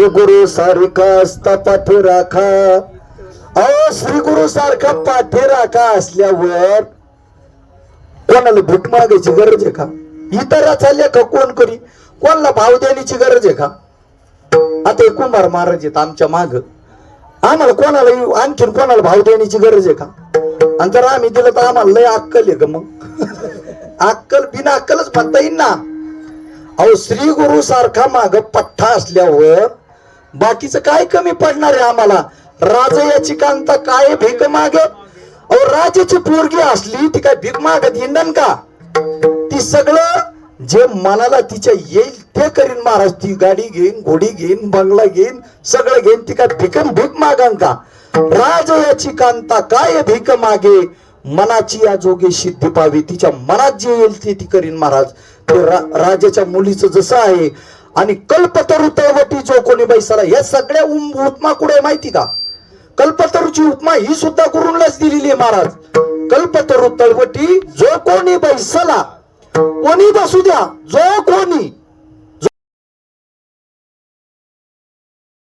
श्री गुरु सारखा असता पाठी राखा अहो श्री गुरु सारखा पाठी राखा असल्यावर कोणाला भूक मागायची गरज आहे का? इतराचा लेख कोण करी? कोणाला भाव देण्याची गरज आहे का? आता कुंभार महाराज आहेत आमच्या माग. आम्हाला कोणाला आणखीन कोणाला भाव देण्याची गरज आहे का? आणि जर आम्ही दिलं तर आम्हाला लय अक्कल आहे का मग. अक्कल बिना अक्कलच म्हणता येईल ना. अहो श्री गुरु सारखा माग पठ्ठा असल्यावर बाकीचं काय कमी पडणार आहे आम्हाला? राजा याची कांता काय भीक मागे अहो राजाची पोरगी असली ती काय भीक मागत येणार का? ती सगळं जे मनाला तिच्या येईल ते करीन महाराज. ती गाडी घेईन घोडी घेईन बंगला घेईन सगळं घेईन ती काय भिकन भीक मागन का? राज याची कांता काय भीक मागे? मनाची या जोगे सिद्धी पावी. तिच्या मनात जे येईल ते ती करीन महाराज. ते रा- राजाच्या मुलीचं जसं आहे आणि कल्पतरू तळवटी जो कोणी बैसाला या सगळ्या उपमा कुठे आहे माहिती का? कल्पतरूची उपमा ही सुद्धा गुरुंलाच दिलेली आहे महाराज. कल्पतरू तळवटी जो कोणी बैसला कोणी बसू द्या जो कोणी